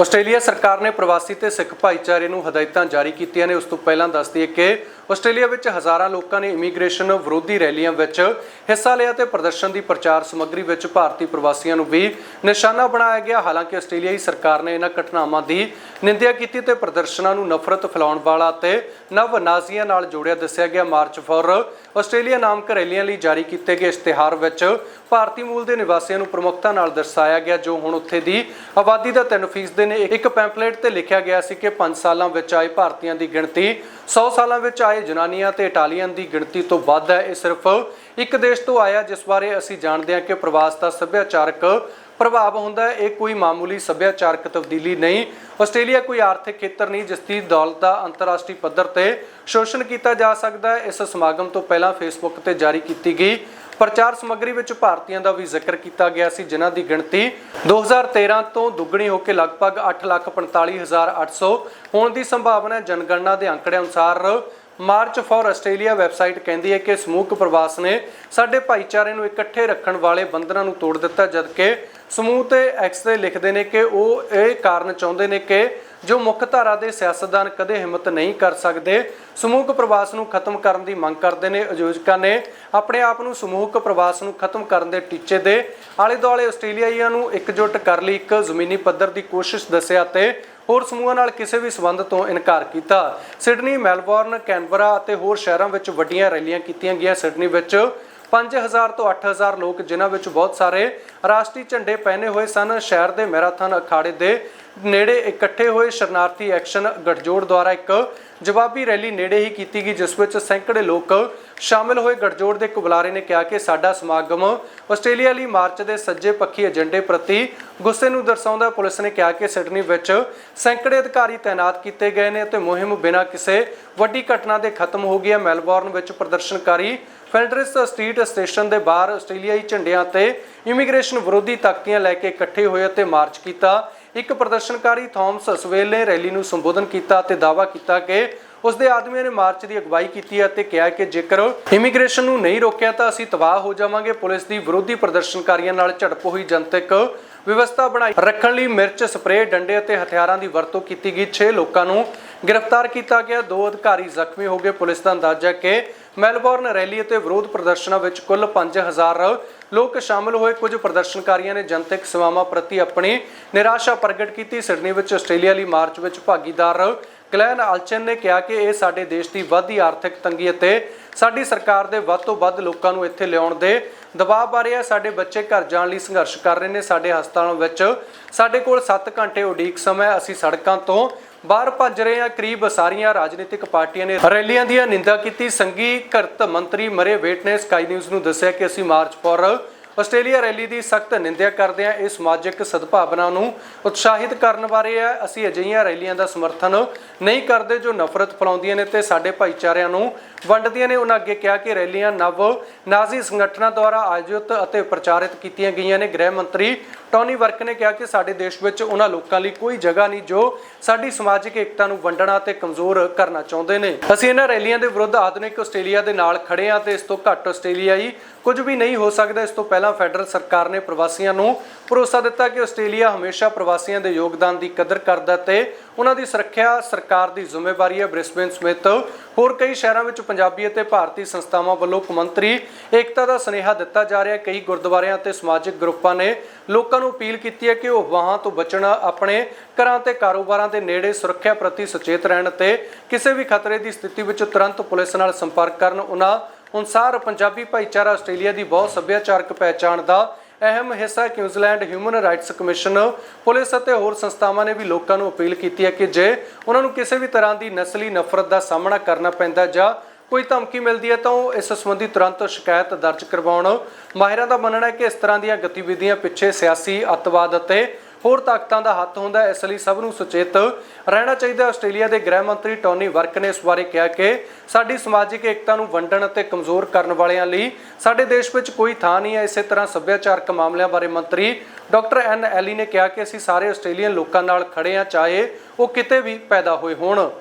Australia ਸਰਕਾਰ ਨੇ ਪ੍ਰਵਾਸੀ ਤੇ ਸਿੱਖ ਭਾਈਚਾਰੇ ਨੂੰ ਹਦਾਇਤਾਂ ਜਾਰੀ ਕੀਤੀਆਂ ਨੇ। ਉਸ ਤੋਂ ਪਹਿਲਾਂ ਦੱਸ ਦਈਏ ਕਿ ਆਸਟ੍ਰੇਲੀਆ ਵਿੱਚ ਹਜ਼ਾਰਾਂ ਲੋਕਾਂ ਨੇ ਇਮੀਗ੍ਰੇਸ਼ਨ ਵਿਰੋਧੀ ਰੈਲੀਆਂ ਵਿੱਚ ਹਿੱਸਾ ਲਿਆ ਤੇ ਪ੍ਰਦਰਸ਼ਨ ਦੀ ਪ੍ਰਚਾਰ ਸਮੱਗਰੀ ਵਿੱਚ ਭਾਰਤੀ ਪ੍ਰਵਾਸੀਆਂ ਨੂੰ ਵੀ ਨਿਸ਼ਾਨਾ ਬਣਾਇਆ ਗਿਆ। ਹਾਲਾਂਕਿ ਆਸਟ੍ਰੇਲੀਆਈ ਸਰਕਾਰ ਨੇ ਇਹਨਾਂ ਘਟਨਾਵਾਂ ਦੀ ਨਿੰਦਿਆ ਕੀਤੀ ਤੇ ਪ੍ਰਦਰਸ਼ਨਾਂ ਨੂੰ ਨਫ਼ਰਤ ਫੈਲਾਉਣ ਵਾਲਾ ਤੇ ਨਵ ਨਾਜ਼ੀਆਂ ਨਾਲ ਜੋੜਿਆ ਦੱਸਿਆ ਗਿਆ। ਮਾਰਚ ਫॉर ਆਸਟ੍ਰੇਲੀਆ ਨਾਮਕ ਰੈਲੀਆਂ ਲਈ ਜਾਰੀ ਕੀਤੇ ਗਏ ਇਸ਼ਤਿਹਾਰ ਵਿੱਚ ਭਾਰਤੀ ਮੂਲ ਦੇ ਨਿਵਾਸੀਆਂ ਨੂੰ ਪ੍ਰਮੁੱਖਤਾ ਨਾਲ ਦਰਸਾਇਆ ਗਿਆ, ਜੋ ਹੁਣ ਉੱਥੇ ਦੀ ਆਬਾਦੀ ਦਾ 3% ਦੇ ਨੇ, ਇੱਕ ਪੈਂਪਲੇਟ ਤੇ ਲਿਖਿਆ ਗਿਆ ਸੀ ਕਿ 5 ਸਾਲਾਂ ਵਿੱਚ ਆਏ ਭਾਰਤੀਆਂ ਦੀ ਗਿਣਤੀ 100 ਸਾਲਾਂ ਵਿੱਚ ਆਏ ਜਨਾਨੀਆਂ ਤੇ ਇਟਾਲੀਅਨ ਦੀ ਗਿਣਤੀ ਤੋਂ ਵੱਧ ਹੈ। ਇਹ ਸਿਰਫ ਇੱਕ ਦੇਸ਼ ਤੋਂ ਆਇਆ, ਜਿਸ ਬਾਰੇ ਅਸੀਂ ਜਾਣਦੇ ਹਾਂ ਕਿ ਪ੍ਰਵਾਸ ਦਾ ਸੱਭਿਆਚਾਰਕ ਪ੍ਰਭਾਵ ਹੁੰਦਾ ਹੈ। ਇਹ ਕੋਈ ਮਾਮੂਲੀ ਸੱਭਿਆਚਾਰਕ ਤਬਦੀਲੀ ਨਹੀਂ। ਆਸਟ੍ਰੇਲੀਆ ਕੋਈ ਆਰਥਿਕ ਖੇਤਰ ਨਹੀਂ, ਜਿਸ ਦੀ ਦੌਲਤ ਦਾ ਅੰਤਰਰਾਸ਼ਟਰੀ ਪੱਧਰ ਤੇ ਸ਼ੋਸ਼ਣ ਕੀਤਾ ਜਾ ਸਕਦਾ ਹੈ। ਇਸ ਸਮਾਗਮ ਤੋਂ ਪਹਿਲਾਂ ਫੇਸਬੁੱਕ ਤੇ ਜਾਰੀ ਕੀਤੀ ਗਈ। ਪ੍ਰਚਾਰ ਸਮੱਗਰੀ ਵਿੱਚ ਭਾਰਤੀਆਂ ਦਾ ਵੀ ਜ਼ਿਕਰ ਕੀਤਾ ਗਿਆ ਸੀ ਜਿਨ੍ਹਾਂ ਦੀ ਗਿਣਤੀ 2013 ਤੋਂ ਦੁੱਗਣੀ ਹੋ ਕੇ ਲਗਭਗ 8,45,800 ਹੋਣ ਦੀ ਸੰਭਾਵਨਾ ਹੈ। ਜਨਗਣਨਾ ਦੇ ਅੰਕੜੇ ਅਨੁਸਾਰ ਮਾਰਚ ਫॉर ਆਸਟ੍ਰੇਲੀਆ ਵੈਬਸਾਈਟ ਕਹਿੰਦੀ ਹੈ ਕਿ ਸਮੂਹਕ ਪ੍ਰਵਾਸ ਨੇ ਸਾਡੇ ਭਾਈਚਾਰੇ ਨੂੰ ਇਕੱਠੇ ਰੱਖਣ ਵਾਲੇ ਬੰਧਨਾਂ ਨੂੰ ਤੋੜ ਦਿੱਤਾ ਜਦਕਿ ਸਮੂਹ ਤੇ ਐਕਸ ਤੇ ਲਿਖਦੇ ਨੇ ਕਿ ਉਹ ਇਹ ਕਾਰਨ ਚਾਹੁੰਦੇ ਨੇ ਕਿ ਜੋ ਮੁੱਖ ਧਾਰਾ ਦੇ ਸਿਆਸਤਦਾਨ ਕਦੇ ਹਿੰਮਤ ਨਹੀਂ ਕਰ ਸਕਦੇ, ਸਮੂਹਕ ਪ੍ਰਵਾਸ ਨੂੰ ਖਤਮ ਕਰਨ ਦੀ ਮੰਗ ਕਰਦੇ ਨੇ ਆਯੋਜਕਾਂ ਨੇ। ਆਪਣੇ ਆਪ ਨੂੰ ਸਮੂਹਕ ਪ੍ਰਵਾਸ ਨੂੰ ਖਤਮ ਕਰਨ ਦੇ ਟੀਚੇ ਦੇ ਆਲੇ ਦੁਆਲੇ ਆਸਟ੍ਰੇਲੀਆਈਆਂ ਨੂੰ ਇਕਜੁੱਟ ਕਰ ਲਈ ਇੱਕ ਜ਼ਮੀਨੀ ਪੱਧਰ ਦੀ ਕੋਸ਼ਿਸ਼ ਦੱਸਿਆ ਤੇ ਹੋਰ ਸਮੂਹਾਂ ਨਾਲ ਕਿਸੇ ਵੀ ਸਬੰਧ ਤੋਂ ਇਨਕਾਰ ਕੀਤਾ। ਸਿਡਨੀ, ਮੈਲਬੌਰਨ, ਕੈਨਬਰਾ ਅਤੇ ਹੋਰ ਸ਼ਹਿਰਾਂ ਵਿੱਚ ਵੱਡੀਆਂ ਰੈਲੀਆਂ ਕੀਤੀਆਂ ਗਈਆਂ। ਸਿਡਨੀ ਵਿੱਚ 5000 ਤੋਂ 8000 ਲੋਕ, ਜਿਨ੍ਹਾਂ ਵਿੱਚ ਬਹੁਤ ਸਾਰੇ ਰਾਸ਼ਟਰੀ ਝੰਡੇ ਪਹਿਨੇ ਹੋਏ ਸਨ। ਸ਼ਹਿਰ ਦੇ ਮੈਰਾਥਨ ਅਖਾੜੇ ਦੇ ਨੇੜੇ ਇਕੱਠੇ ਹੋਏ ਸ਼ਰਨਾਰਥੀ ਐਕਸ਼ਨ ਗਠਜੋੜ ਦੁਆਰਾ ਇੱਕ ਜਵਾਬੀ ਰੈਲੀ ਨੇੜੇ ਹੀ ਕੀਤੀ ਗਈ, ਜਿਸ ਵਿੱਚ ਸੈਂਕੜੇ ਲੋਕ ਸ਼ਾਮਿਲ ਹੋਏ। ਗਠਜੋੜ ਦੇ ਇੱਕ ਬੁਲਾਰੇ ਨੇ ਕਿਹਾ ਕਿ ਸਾਡਾ ਸਮਾਗਮ ਆਸਟ੍ਰੇਲੀਆ ਲਈ ਮਾਰਚ ਦੇ ਸੱਜੇ ਪੱਖੀ ਏਜੰਡੇ ਪ੍ਰਤੀ ਗੁੱਸੇ ਨੂੰ ਦਰਸਾਉਂਦਾ ਪੁਲਿਸ ਨੇ ਕਿਹਾ ਕਿ ਸਿਡਨੀ ਵਿੱਚ ਸੈਂਕੜੇ ਅਧਿਕਾਰੀ ਤਾਇਨਾਤ ਕੀਤੇ ਗਏ ਨੇ ਅਤੇ ਮੁਹਿੰਮ ਬਿਨਾਂ ਕਿਸੇ ਵੱਡੀ ਘਟਨਾ ਦੇ ਖਤਮ ਹੋ ਗਈ ਹੈ। ਮੈਲਬੌਰਨ ਵਿੱਚ ਪ੍ਰਦਰਸ਼ਨਕਾਰੀ ਫੈਲਡਰਿਸ ਸਟਰੀਟ ਸਟੇਸ਼ਨ ਦੇ ਬਾਹਰ ਆਸਟ੍ਰੇਲੀਆਈ ਝੰਡਿਆਂ ਤੇ ਇਮੀਗ੍ਰੇਸ਼ਨ ਵਿਰੋਧੀ ਤਾਕਤੀਆਂ ਲੈ ਕੇ ਇਕੱਠੇ ਹੋਏ ਅਤੇ ਮਾਰਚ ਕੀਤਾ ਇੱਕ ਪ੍ਰਦਰਸ਼ਨਕਾਰੀ ਥਾਮਸ ਸਵੇਲ ਨੇ ਰੈਲੀ ਨੂੰ ਸੰਬੋਧਨ ਕੀਤਾ ਤੇ ਦਾਅਵਾ ਕੀਤਾ ਕਿ ਉਸ ਦੇ ਆਦਮੀਆਂ ਨੇ ਮਾਰਚ ਦੀ ਅਗਵਾਈ ਕੀਤੀ ਅਤੇ ਕਿਹਾ ਕਿ ਜੇਕਰ ਇਮੀਗ੍ਰੇਸ਼ਨ ਨੂੰ ਨਹੀਂ ਰੋਕਿਆ ਤਾਂ ਅਸੀਂ ਤਬਾਹ ਹੋ ਜਾਵਾਂਗੇ। ਪੁਲਿਸ ਦੀ ਵਿਰੋਧੀ ਪ੍ਰਦਰਸ਼ਨਕਾਰੀਆਂ ਨਾਲ ਝੜਪ ਹੋਈ ਜਨਤਕ ਵਿਵਸਥਾ ਬਣਾਈ। ਰੱਖਣ ਲਈ ਮਿਰਚ, ਸਪਰੇਅ, ਡੰਡੇ ਅਤੇ ਹਥਿਆਰਾਂ ਦੀ ਵਰਤੋਂ ਕੀਤੀ ਗਈ। 6 ਲੋਕਾਂ ਨੂੰ ਗ੍ਰਿਫਤਾਰ ਕੀਤਾ ਗਿਆ। ਦੋ ਅਧਿਕਾਰੀ ਜ਼ਖਮੀ ਹੋ ਗਏ। ਪੁਲਿਸ ਦਾ ਅੰਦਾਜ਼ਾ ਹੈ ਕਿ ਮੈਲਬੌਰਨ ਰੈਲੀ ਅਤੇ ਵਿਰੋਧ ਪ੍ਰਦਰਸ਼ਨਾਂ ਵਿੱਚ ਕੁੱਲ 5000 ਲੋਕ ਸ਼ਾਮਲ ਹੋਏ। ਕੁਝ ਪ੍ਰਦਰਸ਼ਨਕਾਰੀਆਂ ਨੇ ਜਨਤਕ ਸੇਵਾਵਾਂ ਪ੍ਰਤੀ ਆਪਣੀ ਨਿਰਾਸ਼ਾ ਪ੍ਰਗਟ ਕੀਤੀ। ਸਿਡਨੀ ਵਿੱਚ ਆਸਟ੍ਰੇਲੀਆ ਲਈ ਮਾਰਚ ਵਿੱਚ ਭਾਗੀਦਾਰ ਕਲੈਨ ਆਲਚਨ ਨੇ ਕਿਹਾ ਕਿ ਇਹ ਸਾਡੇ ਦੇਸ਼ ਦੀ ਵੱਧਦੀ ਆਰਥਿਕ ਤੰਗੀ ਅਤੇ ਸਾਡੀ ਸਰਕਾਰ ਦੇ ਵੱਧ ਤੋਂ ਵੱਧ ਲੋਕਾਂ ਨੂੰ ਇੱਥੇ ਲਿਆਉਣ ਦੇ ਦਬਾਅ ਬਾਰੇ ਹੈ। ਸਾਡੇ ਬੱਚੇ ਘਰ ਜਾਣ ਲਈ ਸੰਘਰਸ਼ ਕਰ ਰਹੇ ਨੇ। ਸਾਡੇ ਹਸਪਤਾਲਾਂ ਵਿੱਚ ਸਾਡੇ ਕੋਲ 7 ਘੰਟੇ ਉਡੀਕ ਸਮਾਂ ਅਸੀਂ ਸੜਕਾਂ ਤੋਂ ਬਾਹਰ ਭੱਜ ਰਹੇ ਹਾਂ। ਕਰੀਬ ਸਾਰੀਆਂ ਰਾਜਨੀਤਿਕ ਪਾਰਟੀਆਂ ਨੇ ਰੈਲੀਆਂ ਦੀ ਨਿੰਦਾ ਕੀਤੀ। ਸੰਗੀ ਘਰਤ ਮੰਤਰੀ ਮਰੇ ਵੇਟ ਨੇ ਸਕਾਈ ਨਿਊਜ਼ ਨੂੰ ਦੱਸਿਆ ਕਿ ਅਸੀਂ ਮਾਰਚ ਫॉर ਆਸਟ੍ਰੇਲੀਆ ਰੈਲੀ ਦੀ ਸਖਤ ਨਿੰਦਿਆ ਕਰਦੇ ਹਾਂ। ਇਹ ਸਮਾਜਿਕ ਸਦਭਾਵਨਾ ਨੂੰ ਉਤਸ਼ਾਹਿਤ ਕਰਨ ਬਾਰੇ ਹੈ। ਅਸੀਂ ਅਜਿਹੀਆਂ ਰੈਲੀਆਂ ਦਾ ਸਮਰਥਨ ਨਹੀਂ ਕਰਦੇ ਜੋ ਨਫ਼ਰਤ ਫੈਲਾਉਂਦੀਆਂ ਨੇ ਤੇ ਸਾਡੇ ਭਾਈਚਾਰਿਆਂ ਨੂੰ ਵੰਡਦੀਆਂ ਨੇ। ਉਹਨਾਂ ਅੱਗੇ ਕਿਹਾ ਕਿ ਰੈਲੀਆਂ ਨਵ ਨਾਜ਼ੀ ਸੰਗਠਨਾਂ ਦੁਆਰਾ ਆਯੋਜਿਤ ਅਤੇ ਪ੍ਰਚਾਰਿਤ ਕੀਤੀਆਂ ਗਈਆਂ ਨੇ। ਗ੍ਰਹਿ ਮੰਤਰੀ ਟੌਨੀ ਵਰਕ ਨੇ ਕਿਹਾ ਕਿ ਸਾਡੇ ਦੇਸ਼ ਵਿੱਚ ਉਹਨਾਂ ਲੋਕਾਂ ਲਈ ਕੋਈ ਜਗ੍ਹਾ ਨਹੀਂ ਜੋ ਸਾਡੀ ਸਮਾਜਿਕ ਏਕਤਾ ਨੂੰ ਵੰਡਣਾ ਤੇ ਕਮਜ਼ੋਰ ਕਰਨਾ ਚਾਹੁੰਦੇ ਨੇ। ਅਸੀਂ ਇਹਨਾਂ ਰੈਲੀਆਂ ਦੇ ਵਿਰੁੱਧ ਆਧੁਨਿਕ ਆਸਟ੍ਰੇਲੀਆ ਦੇ ਨਾਲ ਖੜੇ ਹਾਂ ਤੇ ਇਸ ਤੋਂ ਘੱਟ ਆਸਟ੍ਰੇਲੀਆਈ ਕੁਝ ਵੀ ਨਹੀਂ ਹੋ ਸਕਦਾ। ਇਸ ਤੋਂ ਪਹਿਲਾਂ ਫੈਡਰਲ ਸਰਕਾਰ ਨੇ ਪ੍ਰਵਾਸੀਆਂ ਨੂੰ ਭਰੋਸਾ ਦਿੱਤਾ ਕਿ ਆਸਟ੍ਰੇਲੀਆ ਹਮੇਸ਼ਾ ਪ੍ਰਵਾਸੀਆਂ ਦੇ ਯੋਗਦਾਨ ਦੀ ਕਦਰ ਕਰਦਾ ਤੇ ਉਹਨਾਂ ਦੀ ਸੁਰੱਖਿਆ ਸਰਕਾਰ ਦੀ ਜ਼ਿੰਮੇਵਾਰੀ ਹੈ ਬ੍ਰਿਸਬੇਨ ਸਮੇਤ। ਹੋਰ ਕਈ ਸ਼ਹਿਰਾਂ ਵਿੱਚ ਪੰਜਾਬੀ ਅਤੇ ਭਾਰਤੀ ਸੰਸਥਾਵਾਂ ਵੱਲੋਂ ਕੌਮਾਂਤਰੀ ਏਕਤਾ ਦਾ ਸੁਨੇਹਾ ਦਿੱਤਾ ਜਾ ਰਿਹਾ ਹੈ। ਕਈ ਗੁਰਦੁਆਰਿਆਂ ਤੇ ਸਮਾਜਿਕ ਗਰੁੱਪਾਂ ਨੇ ਲੋਕਾਂ ਨੂੰ ਅਪੀਲ ਕੀਤੀ ਹੈ ਕਿ ਉਹ ਵਾਹਾਂ ਤੋਂ ਬਚਣ, ਆਪਣੇ ਘਰਾਂ ਤੇ ਕਾਰੋਬਾਰਾਂ ਦੇ ਨੇੜੇ ਸੁਰੱਖਿਆ ਪ੍ਰਤੀ ਸੁਚੇਤ ਰਹਿਣ ਅਤੇ ਕਿਸੇ ਵੀ ਖਤਰੇ ਦੀ ਸਥਿਤੀ ਵਿੱਚ ਤੁਰੰਤ ਪੁਲਿਸ ਨਾਲ ਸੰਪਰਕ ਕਰਨ। ਉਹਨਾਂ ਅਨੁਸਾਰ ਪੰਜਾਬੀ ਭਾਈਚਾਰਾ ਆਸਟ੍ਰੇਲੀਆ ਦੀ ਬਹੁਤ ਸੱਭਿਆਚਾਰਕ ਪਹਿਚਾਣ ਦਾ ਅਹਿਮ ਹਿੱਸਾ New Zealand human rights commission. Police ਅਤੇ ਹੋਰ ਸੰਸਥਾਵਾਂ ਨੇ ਵੀ ਲੋਕਾਂ ਨੂੰ ਅਪੀਲ ਕੀਤੀ ਹੈ ਕਿ ਜੇ ਉਹਨਾਂ ਨੂੰ ਕਿਸੇ ਵੀ ਤਰ੍ਹਾਂ ਦੀ ਨਸਲੀ ਨਫ਼ਰਤ ਦਾ ਸਾਹਮਣਾ ਕਰਨਾ ਪੈਂਦਾ ਜਾਂ ਕੋਈ ਧਮਕੀ ਮਿਲਦੀ ਹੈ ਤਾਂ ਉਹ ਇਸ ਸੰਬੰਧੀ ਤੁਰੰਤ ਸ਼ਿਕਾਇਤ ਦਰਜ ਕਰਵਾਉਣ। ਮਾਹਿਰਾਂ ਦਾ ਮੰਨਣਾ ਹੈ ਕਿ ਇਸ ਤਰ੍ਹਾਂ ਦੀਆਂ ਗਤੀਵਿਧੀਆਂ ਪਿੱਛੇ ਸਿਆਸੀ ਅੱਤਵਾਦ ਅਤੇ ਹੋਰ ਤਾਕਤਾਂ ਦਾ ਹੱਥ ਹੁੰਦਾ ਇਸ ਲਈ ਸਭ ਨੂੰ ਸੁਚੇਤ ਰਹਿਣਾ ਚਾਹੀਦਾ ਆਸਟ੍ਰੇਲੀਆ ਦੇ ਗ੍ਰਹਿ ਮੰਤਰੀ ਟੋਨੀ ਵਰਕ ਨੇ ਇਸ ਬਾਰੇ ਕਿਹਾ ਕਿ ਸਾਡੀ ਸਮਾਜਿਕ ਏਕਤਾ ਨੂੰ ਵੰਡਣ ਅਤੇ ਕਮਜ਼ੋਰ ਕਰਨ ਵਾਲਿਆਂ ਲਈ ਸਾਡੇ ਦੇਸ਼ ਵਿੱਚ ਕੋਈ ਥਾਂ ਨਹੀਂ ਹੈ। ਇਸੇ ਤਰ੍ਹਾਂ ਸੱਭਿਆਚਾਰਕ ਮਾਮਲਿਆਂ ਬਾਰੇ ਮੰਤਰੀ ਡਾਕਟਰ ਐਨ ਐਲੀ ਨੇ ਕਿਹਾ ਕਿ ਅਸੀਂ ਸਾਰੇ ਆਸਟ੍ਰੇਲੀਅਨ ਲੋਕਾਂ ਨਾਲ ਖੜੇ ਹਾਂ, ਚਾਹੇ ਉਹ ਕਿਤੇ ਵੀ ਪੈਦਾ ਹੋਏ ਹੋਣ।